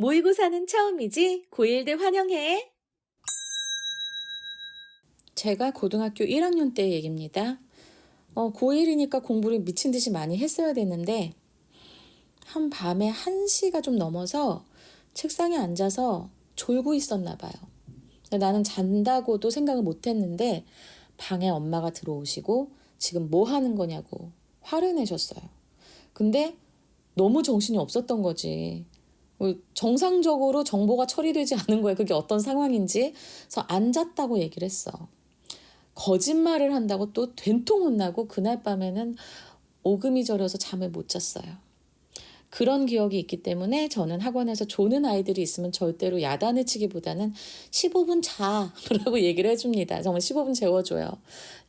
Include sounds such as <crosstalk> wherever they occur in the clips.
모의고사는 처음이지? 고1들 환영해. 제가 고등학교 1학년 때 얘기입니다. 어, 고1이니까 공부를 미친 듯이 많이 했어야 됐는데, 한 밤에 1시가 좀 넘어서 책상에 앉아서 졸고 있었나 봐요. 나는 잔다고도 생각을 못 했는데, 방에 엄마가 들어오시고, 지금 뭐 하는 거냐고 화를 내셨어요. 근데 너무 정신이 없었던 거지. 뭐 정상적으로 정보가 처리되지 않은 거예요. 그게 어떤 상황인지. 그래서 앉았다고 얘기를 했어. 거짓말을 한다고 또 된통 혼나고 그날 밤에는 오금이 저려서 잠을 못 잤어요. 그런 기억이 있기 때문에 저는 학원에서 조는 아이들이 있으면 절대로 야단을 치기보다는 15분 자라고 <laughs> 얘기를 해줍니다. 정말 15분 재워줘요.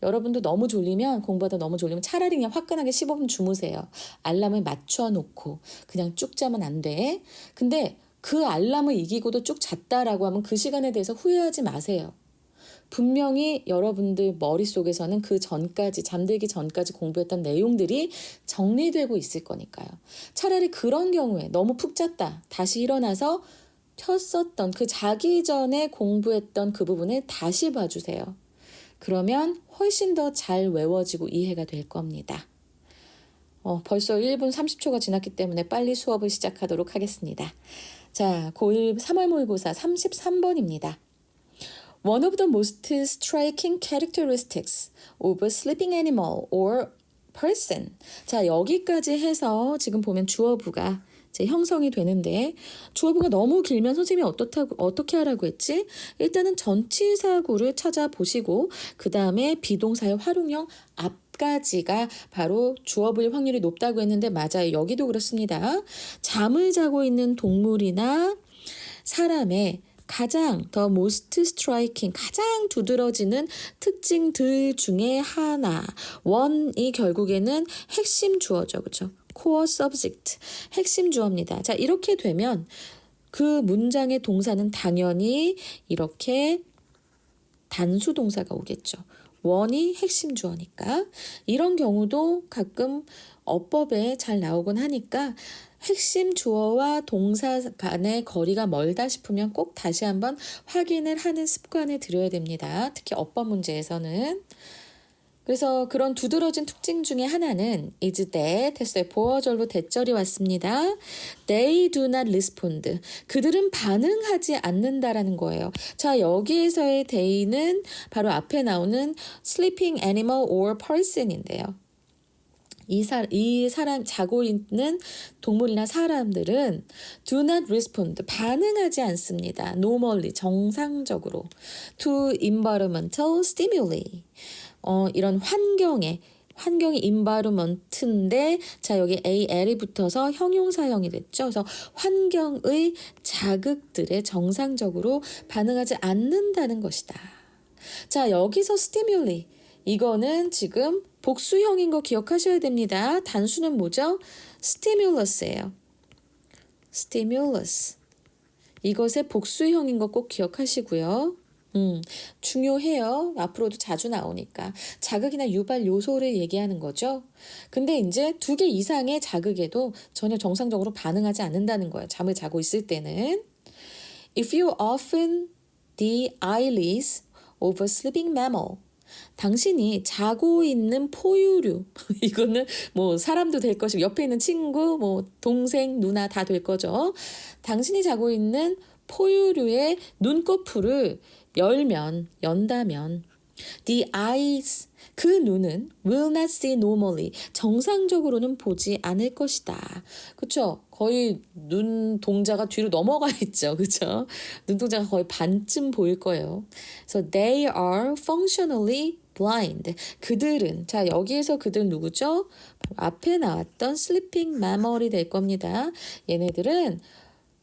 여러분도 너무 졸리면 공부하다 너무 졸리면 차라리 그냥 화끈하게 15분 주무세요. 알람을 맞춰 놓고 그냥 쭉 자면 안 돼. 근데 그 알람을 이기고도 쭉 잤다라고 하면 그 시간에 대해서 후회하지 마세요. 분명히 여러분들 머릿속에서는 그 전까지, 잠들기 전까지 공부했던 내용들이 정리되고 있을 거니까요. 차라리 그런 경우에 너무 푹 잤다. 다시 일어나서 폈었던 그 자기 전에 공부했던 그 부분을 다시 봐주세요. 그러면 훨씬 더 잘 외워지고 이해가 될 겁니다. 어, 벌써 1분 30초가 지났기 때문에 빨리 수업을 시작하도록 하겠습니다. 자, 고1 3월 모의고사 33번입니다. One of the most striking characteristics of a sleeping animal or person. 자, 여기까지 해서 지금 보면 주어부가 이제 형성이 되는데 주어부가 너무 길면 선생님이 어떻다고 어떻게 하라고 했지? 일단은 전치사구를 찾아보시고 그 다음에 비동사의 활용형 앞까지가 바로 주어부일 확률이 높다고 했는데 맞아요. 여기도 그렇습니다. 잠을 자고 있는 동물이나 사람의 가장 더 most striking 가장 두드러지는 특징들 중에 하나. 원이 결국에는 핵심 주어죠. 그렇죠 core subject 핵심 주어입니다. 자 이렇게 되면 그 문장의 동사는 당연히 이렇게 단수 동사가 오겠죠. 원이 핵심 주어니까. 이런 경우도 가끔 어법에 잘 나오곤 하니까 핵심 주어와 동사 간의 거리가 멀다 싶으면 꼭 다시 한번 확인을 하는 습관을 들여야 됩니다. 특히 어법 문제에서는. 그래서 그런 두드러진 특징 중에 하나는 is that 했어요. 보어절로 대절이 왔습니다. They do not respond. 그들은 반응하지 않는다라는 거예요. 자, 여기에서의 they는 바로 앞에 나오는 sleeping animal or person인데요. 이, 사, 이 사람 자고 있는 동물이나 사람들은 do not respond 반응하지 않습니다. normally 정상적으로 to environmental stimuli 어, 이런 환경에 환경이 environment인데 자 여기 al이 붙어서 형용사형이 됐죠. 그래서 환경의 자극들에 정상적으로 반응하지 않는다는 것이다. 자 여기서 stimuli 이거는 지금 복수형인 거 기억하셔야 됩니다. 단수는 뭐죠? stimulus예요. stimulus. 이것의 복수형인 거 꼭 기억하시고요. 음, 중요해요. 앞으로도 자주 나오니까. 자극이나 유발 요소를 얘기하는 거죠. 근데 이제 두 개 이상의 자극에도 전혀 정상적으로 반응하지 않는다는 거예요. 잠을 자고 있을 때는. If you open the eyelids a sleeping mammal, 당신이 자고 있는 포유류 <laughs> 이거는 뭐 사람도 될 것이고 옆에 있는 친구 뭐 동생 누나 다 될 거죠. 당신이 자고 있는 포유류의 눈꺼풀을 열면 연다면 the eyes 그 눈은 will not see normally 정상적으로는 보지 않을 것이다. 그렇죠? 거의 눈 동자가 뒤로 넘어가 <laughs> 있죠. 그렇죠? 눈 동자가 거의 반쯤 보일 거예요. 그래서 they are functionally blind. 그들은 자 여기에서 그들 누구죠? 앞에 나왔던 sleeping mammal이 될 겁니다. 얘네들은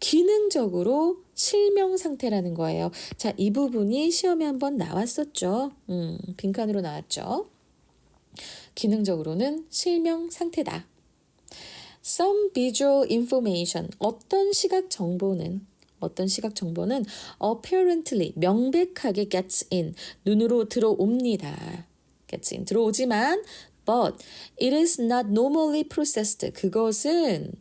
기능적으로 실명 상태라는 거예요. 자, 이 부분이 시험에 한번 나왔었죠. 음, 빈칸으로 나왔죠. 기능적으로는 실명 상태다. Some visual information. 어떤 시각 정보는 어떤 시각 정보는 apparently 명백하게 gets in 눈으로 들어옵니다. gets in 들어오지만 but it is not normally processed. 그것은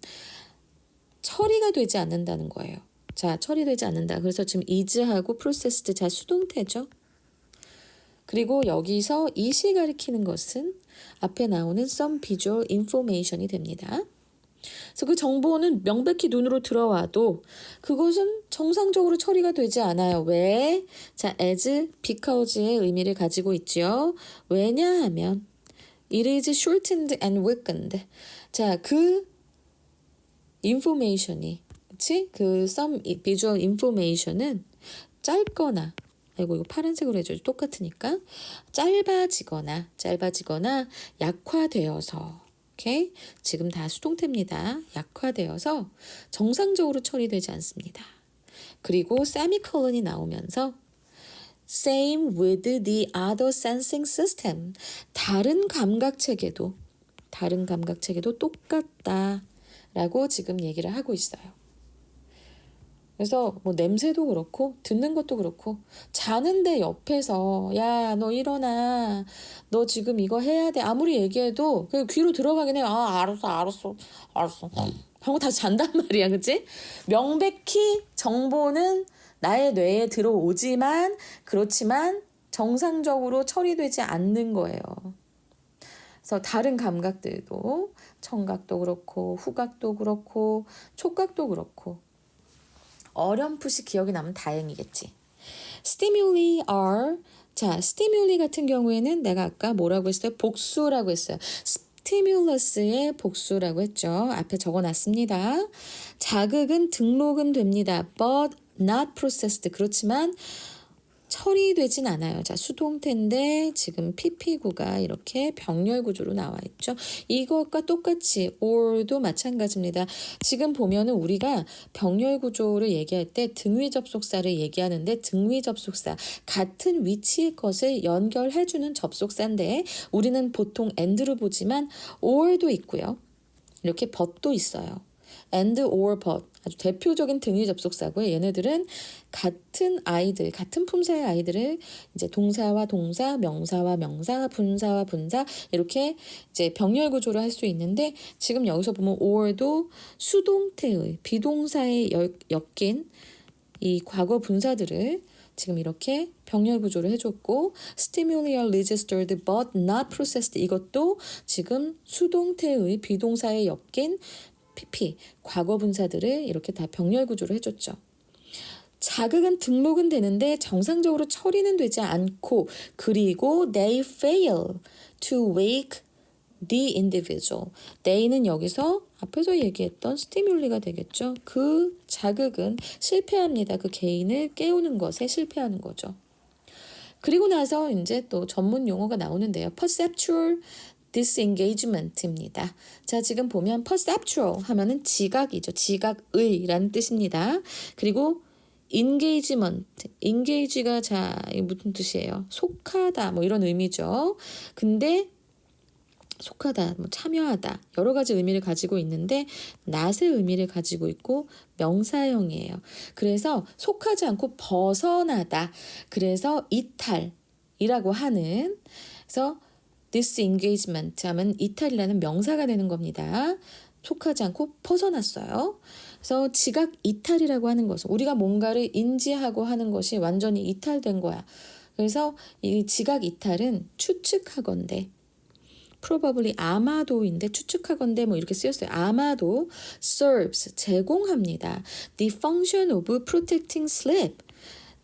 처리가 되지 않는다는 거예요. 자, 처리되지 않는다. 그래서 지금 is하고 processed 자 수동태죠. 그리고 여기서 이시 가리키는 것은 앞에 나오는 some visual information이 됩니다. 그래서 그 정보는 명백히 눈으로 들어와도 그것은 정상적으로 처리가 되지 않아요. 왜? 자, as, because의 의미를 가지고 있지요. 왜냐하면 it is shortened and weakened. 자, 그 information이 그치? 그 some visual information은 짧거나 아이고 이거 파란색으로 해줘야지. 똑같으니까. 짧아지거나 짧아지거나 약화되어서 오케이? 지금 다 수동태입니다. 약화되어서 정상적으로 처리되지 않습니다. 그리고 세미콜론이 나오면서 same with the other sensing system. 다른 감각 체계도 다른 감각 체계도 똑같다 라고 지금 얘기를 하고 있어요. 그래서 뭐 냄새도 그렇고 듣는 것도 그렇고 자는데 옆에서 야 너 일어나. 너 지금 이거 해야 돼. 아무리 얘기해도 그 귀로 들어가긴 해요. 아 알았어 알았어 알았어. 하고 다 잔단 <laughs> 말이야 그치? 명백히 정보는 나의 뇌에 들어오지만 그렇지만 정상적으로 처리되지 않는 거예요 그래서 다른 감각들도 청각도 그렇고 후각도 그렇고 촉각도 그렇고 어렴풋이 기억이 나면 다행이겠지. stimuli are 자, stimuli 같은 경우에는 내가 아까 뭐라고 했어요? 복수라고 했어요. stimulus의 복수라고 했죠. 앞에 적어 놨습니다. 자극은 등록은 됩니다. but not processed. 그렇지만 처리되진 않아요. 자, 수동태인데 지금 PP구가 이렇게 병렬 구조로 나와 있죠. 이것과 똑같이 or도 마찬가지입니다. 지금 보면은 우리가 병렬 구조를 얘기할 때 등위 접속사를 얘기하는데 등위 접속사 같은 위치의 것을 연결해 주는 접속사인데 우리는 보통 and로 보지만 or도 있고요. 이렇게 but도 있어요. And or but 아주 대표적인 등위 접속사고요. 얘네들은 같은 아이들, 같은 품사의 아이들을 이제 동사와 동사, 명사와 명사, 분사와 분사 이렇게 이제 병렬 구조로 할수 있는데 지금 여기서 보면 or도 수동태의 비동사에 엮인 이 과거 분사들을 지금 이렇게 병렬 구조를 해줬고 stimuli are registered but not processed 이것도 지금 수동태의 비동사에 엮인 PP 과거 분사들을 이렇게 다 병렬 구조로 해줬죠. 자극은 등록은 되는데 정상적으로 처리는 되지 않고 그리고 they fail to wake the individual. they는 여기서 앞에서 얘기했던 스티뮬리가 되겠죠. 그 자극은 실패합니다. 그 개인을 깨우는 것에 실패하는 거죠. 그리고 나서 이제 또 전문 용어가 나오는데요. perceptual disengagement입니다. 자, 지금 보면 perceptual 하면은 지각이죠. 지각의라는 뜻입니다. 그리고 engagement, engage가 자, 이 무슨 뜻이에요? 속하다, 뭐 이런 의미죠. 근데 속하다, 뭐 참여하다, 여러 가지 의미를 가지고 있는데 낫의 의미를 가지고 있고 명사형이에요. 그래서 속하지 않고 벗어나다. 그래서 이탈이라고 하는 그래서 disengagement 하면 이탈이라는 명사가 되는 겁니다. 속하지 않고 벗어났어요. 그래서 지각 이탈이라고 하는 것은 우리가 뭔가를 인지하고 하는 것이 완전히 이탈된 거야. 그래서 이 지각 이탈은 추측하건대 probably 아마도인데 추측하건대 뭐 이렇게 쓰였어요. 아마도 serves 제공합니다. The function of protecting sleep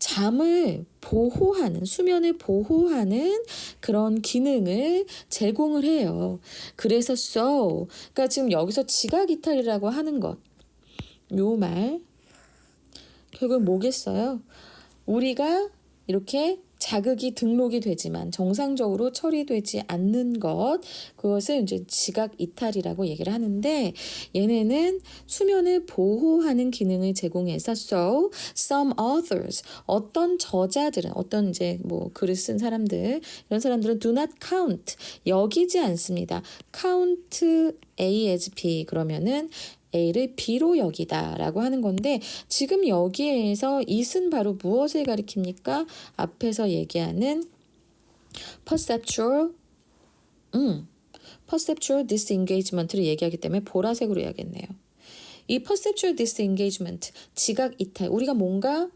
잠을 보호하는 수면을 보호하는 그런 기능을 제공을 해요. 그래서 so 그러니까 지금 여기서 지각 이탈이라고 하는 것. 요 말 결국 뭐겠어요? 우리가 이렇게 자극이 등록이 되지만 정상적으로 처리되지 않는 것 그것을 이제 지각 이탈이라고 얘기를 하는데 얘네는 수면을 보호하는 기능을 제공해서 so some authors 어떤 저자들은 어떤 이제 뭐 글을 쓴 사람들 이런 사람들은 do not count 여기지 않습니다. count A as B 그러면은 A를 B로 여기다 라고 하는 건데 지금 여기에서 it은 바로 무엇을 가리킵니까? 앞에서 얘기하는 perceptual 음, perceptual disengagement를 얘기하기 때문에 보라색으로 해야겠네요. 이 perceptual disengagement, 지각 이탈, 우리가 뭔가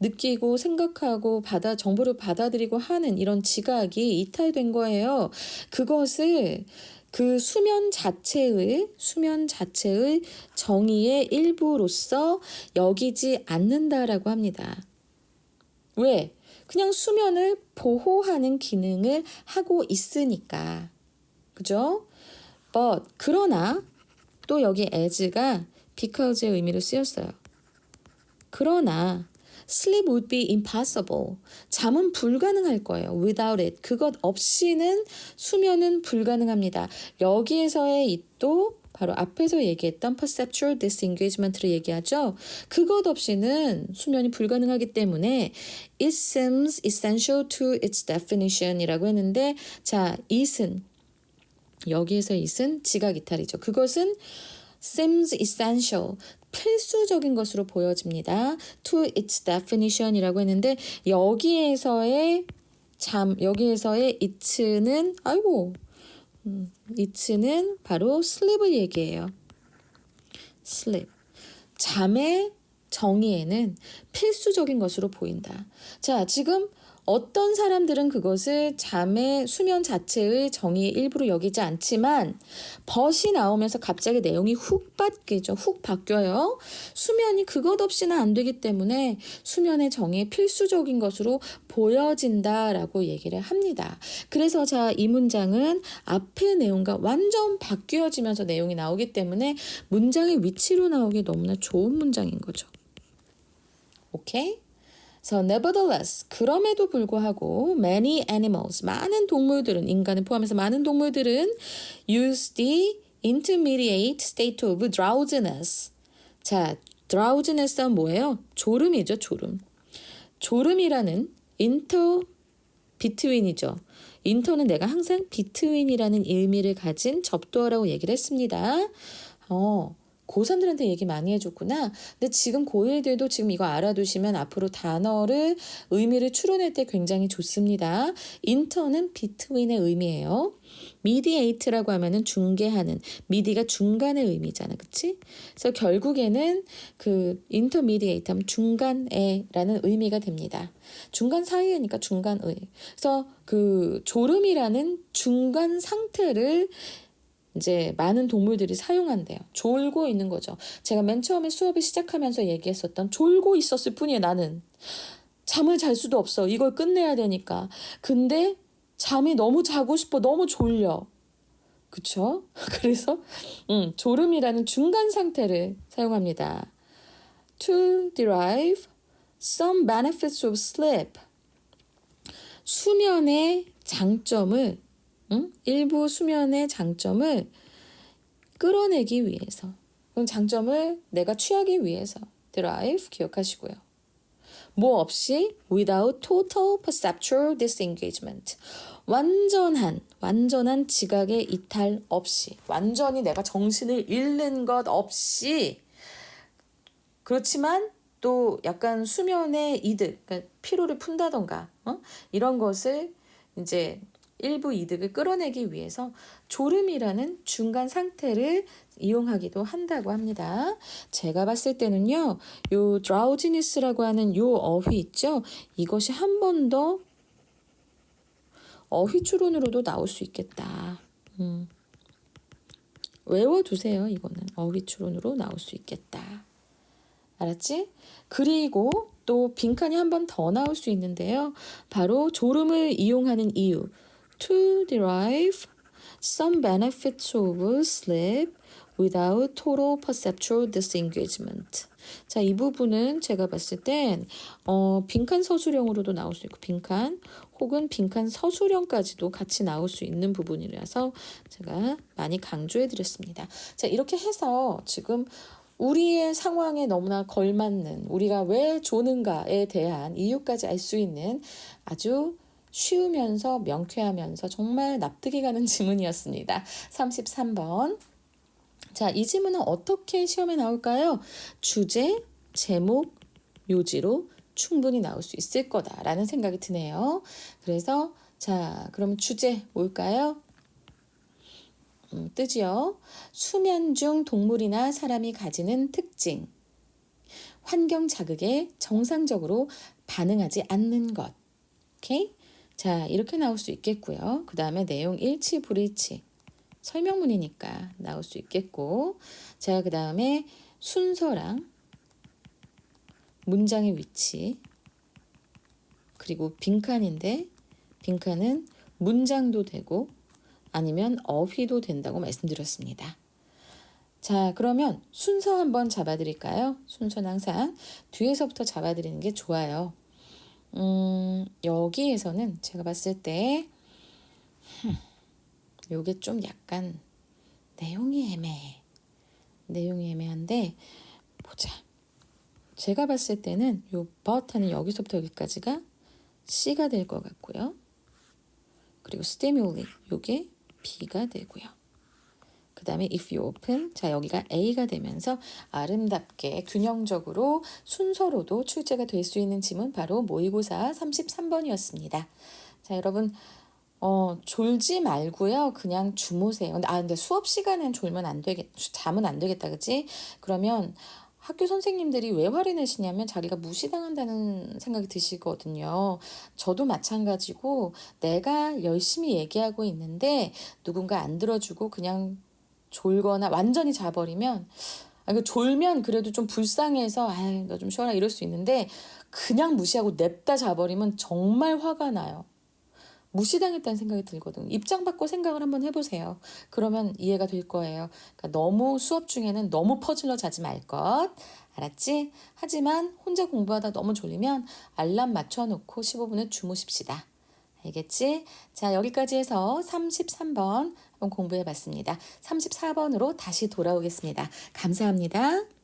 느끼고 생각하고 받아 정보를 받아들이고 하는 이런 지각이 이탈된 거예요. 그것을 그 수면 자체의 수면 자체의 정의의 일부로서 여기지 않는다라고 합니다. 왜? 그냥 수면을 보호하는 기능을 하고 있으니까. 그죠? but 그러나 또 여기 as가 because의 의미로 쓰였어요. 그러나 sleep would be impossible. 잠은 불가능할 거예요. without it. 그것 없이는 수면은 불가능합니다. 여기에서의 이또 바로 앞에서 얘기했던 perceptual disengagement를 얘기하죠. 그것 없이는 수면이 불가능하기 때문에 it seems essential to its definition이라고 했는데 자, it은 여기에서 it은 지각 이탈이죠. 그것은 seems essential 필수적인 것으로 보여집니다. to its definition이라고 했는데 여기에서의 잠 여기에서의 it는 아이고 음, it는 바로 sleep을 얘기해요. sleep 잠의 정의에는 필수적인 것으로 보인다. 자, 지금 어떤 사람들은 그것을 잠의 수면 자체의 정의의 일부로 여기지 않지만 벗이 나오면서 갑자기 내용이 훅 바뀌죠. 훅 바뀌어요. 수면이 그것 없이는 안 되기 때문에 수면의 정의의 필수적인 것으로 보여진다라고 얘기를 합니다. 그래서 자, 이 문장은 앞의 내용과 완전 바뀌어지면서 내용이 나오기 때문에 문장의 위치로 나오기 너무나 좋은 문장인 거죠. 오케이? So, nevertheless, 그럼에도 불구하고 many animals, 많은 동물들은 인간을 포함해서 많은 동물들은 use the intermediate state of drowsiness. 자, drowsiness는 뭐예요? 졸음이죠, 졸음. 졸음이라는 inter between이죠. 인터는 내가 항상 between이라는 의미를 가진 접두어라고 얘기를 했습니다. 어, 고3들한테 얘기 많이 해줬구나. 근데 지금 고1들도 지금 이거 알아두시면 앞으로 단어를 의미를 추론할 때 굉장히 좋습니다. 인터는 between의 의미예요. mediate라고 하면은 중개하는, 미디가 중간의 의미잖아. 그치? 그래서 결국에는 그 intermediate 하면 중간에라는 의미가 됩니다. 중간 사이에니까 중간의. 그래서 그 졸음이라는 중간 상태를 이제 많은 동물들이 사용한대요. 졸고 있는 거죠. 제가 맨 처음에 수업을 시작하면서 얘기했었던 졸고 있었을 뿐이에요, 나는. 잠을 잘 수도 없어. 이걸 끝내야 되니까. 근데 잠이 너무 자고 싶어. 너무 졸려. 그쵸? <laughs> 그래서 음, 졸음이라는 중간 상태를 사용합니다. To derive some benefits of sleep. 수면의 장점을 응? 일부 수면의 장점을 끌어내기 위해서 그럼 장점을 내가 취하기 위해서 derive 기억하시고요. 뭐 없이 without total perceptual disengagement 완전한 완전한 지각의 이탈 없이 완전히 내가 정신을 잃는 것 없이 그렇지만 또 약간 수면의 이득 그러니까 피로를 푼다던가 어? 이런 것을 이제 일부 이득을 끌어내기 위해서 졸음이라는 중간 상태를 이용하기도 한다고 합니다. 제가 봤을 때는요, 요 drowsiness라고 하는 요 어휘 있죠? 이것이 한 번 더 어휘 추론으로도 나올 수 있겠다. 음. 외워두세요, 이거는. 어휘 추론으로 나올 수 있겠다. 알았지? 그리고 또 빈칸이 한 번 더 나올 수 있는데요. 바로 졸음을 이용하는 이유. To derive some benefits of sleep without total perceptual disengagement. 자, 이 부분은 제가 봤을 땐, 어, 빈칸 서술형으로도 나올 수 있고, 빈칸 혹은 빈칸 서술형까지도 같이 나올 수 있는 부분이라서 제가 많이 강조해 드렸습니다. 자, 이렇게 해서 지금 우리의 상황에 너무나 걸맞는 우리가 왜 조는가에 대한 이유까지 알 수 있는 아주 쉬우면서 명쾌하면서 정말 납득이 가는 <laughs> 지문이었습니다. 33번. 자, 이 지문은 어떻게 시험에 나올까요? 주제, 제목, 요지로 충분히 나올 수 있을 거다라는 생각이 드네요. 그래서 자, 그럼 주제 뭘까요? 음, 뜨지요. 수면 중 동물이나 사람이 가지는 특징. 환경 자극에 정상적으로 반응하지 않는 것. 오케이? 자, 이렇게 나올 수 있겠고요. 그 다음에 내용 일치, 불일치. 설명문이니까 나올 수 있겠고. 자, 그 다음에 순서랑 문장의 위치. 그리고 빈칸인데, 빈칸은 문장도 되고, 아니면 어휘도 된다고 말씀드렸습니다. 자, 그러면 순서 한번 잡아드릴까요? 순서는 항상 뒤에서부터 잡아드리는 게 좋아요. 음, 여기에서는 제가 봤을 때, 흠, 요게 좀 약간 내용이 애매해. 내용이 애매한데, 보자. 제가 봤을 때는 요 but는 여기서부터 여기까지가 C가 될 것 같고요. 그리고 stimuli, 요게 B가 되고요. 그 다음에 if you open 자 여기가 A가 되면서 아름답게 균형적으로 순서로도 출제가 될 수 있는 지문 바로 모의고사 33번이었습니다. 자 여러분 어 졸지 말고요 그냥 주무세요. 근데, 아 근데 수업 시간엔 졸면 안 되겠 잠은 안 되겠다 그지? 그러면 학교 선생님들이 왜 화를 내시냐면 자기가 무시당한다는 생각이 드시거든요. 저도 마찬가지고 내가 열심히 얘기하고 있는데 누군가 안 들어주고 그냥 졸거나 완전히 자버리면 아, 그 졸면 그래도 좀 불쌍해서 아유 너좀 쉬어라 이럴 수 있는데 그냥 무시하고 냅다 자버리면 정말 화가 나요. 무시당했다는 생각이 들거든요. 입장 바꿔 생각을 한번 해보세요. 그러면 이해가 될 거예요. 그러니까 너무 수업 중에는 너무 퍼질러 자지 말 것. 알았지? 하지만 혼자 공부하다 너무 졸리면 알람 맞춰놓고 15분을 주무십시다. 알겠지? 자, 여기까지 해서 33번 한번 공부해 봤습니다. 34번으로 다시 돌아오겠습니다. 감사합니다.